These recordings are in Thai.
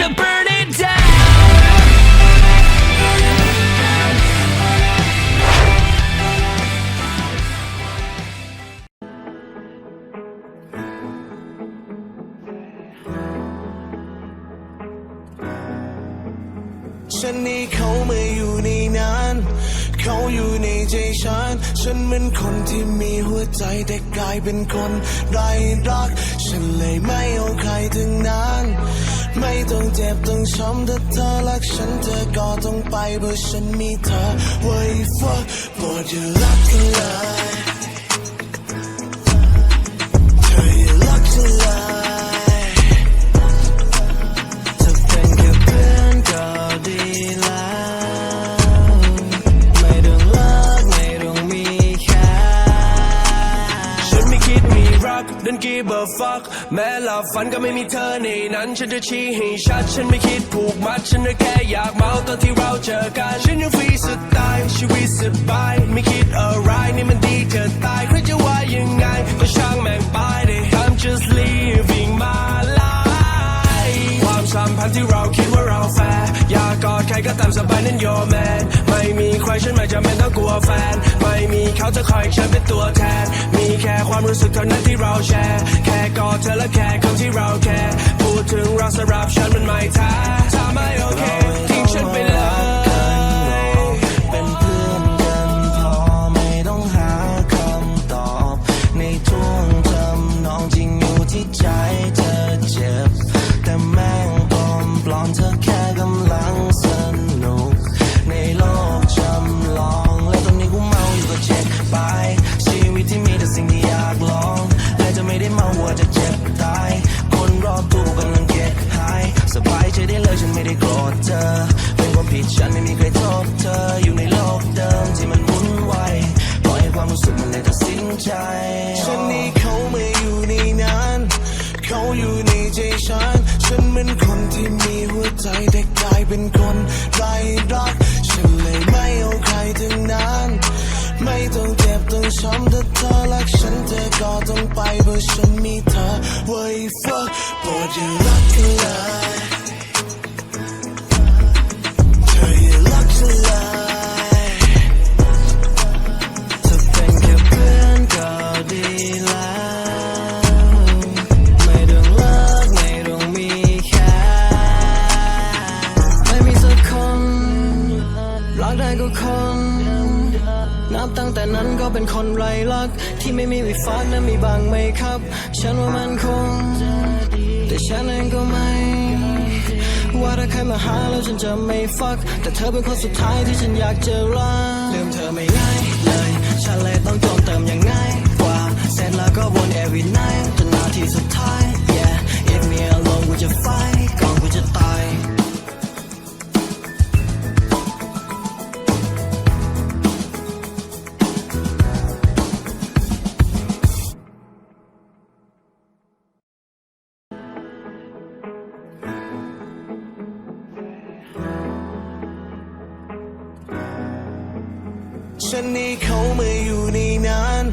to burn it down ฉันนี่เขาไม่อยู่ในนั้น เขาอยู่ในใจฉัน ฉันเหมือนคนที่มีหัวใจแต่กลายเป็นคนไร้รัก ฉันเลยไม่เอาใครถึงนั้น ไม่ต้องเจ็บต้องช้ำถ้าเธอรักฉันเธอก็ต้องไปเพราะฉันมีเธอไว้ฟักโปรดอย่ารักกันเลย fuck แม้หลับฝันก็ไม่มีเธอในนั้น ฉันจะชี้ให้ชัด ฉันไม่คิดผูกมัด ฉันแค่อยากเมาตอนที่เราเจอกัน ฉันยังฟรีสไตล์ชีวิตสบาย ไม่คิดอะไรนี่มันดีเธอตาย ใครจะว่ายังไง ก็ช่างแม่งไปดิ I'm just living my life ความสัมพันธ์ที่เราคิดว่าเราแฟร์อยากกอดใครก็ตามสบายนั่น your man ไม่มีใครฉันไม่จำเป็นต้องกลัวแฟน มีเขาจะคอยฉันเป็นตัวแทน มีแค่ความรู้สึกเท่านั้นที่เราแชร์ แค่กอดเธอและแค่คำที่เราแคร์ ดเธอ เป็นความผิดฉันไม่มีใครโทษเธอ อยู่ในโลกเดิมที่มันหมุนวายปล่อยให้ความรู้สึกมันเลยตัดสินใจ ฉันนี่เขาไม่อยู่ในนั้นเขาอยู่ในใจฉัน ฉันเป็นคนที่มีหัวใจแต่กลายเป็นคนไร้รัก คน นับตั้งแต่นั้นก็เป็นคนไร้รัก ที่ไม่มีวิฟ้านั้นมีบางไหมครับ ฉันว่ามันคง แต่ฉันเองก็ไม่ ว่าถ้าใครมาหาแล้วฉันจะไม่ฟัก แต่เธอเป็นคนสุดท้ายที่ฉันอยากจะรักลืมเธอไม่ง่ายเลย ฉันเลยต้องจมเติมอย่างง่าย ฉันนี่เขาไม่อยู่ในนั้น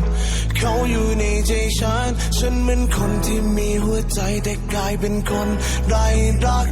เขาอยู่ในใจฉัน ฉันเหมือนคนที่มีหัวใจแต่กลายเป็นคนไร้รัก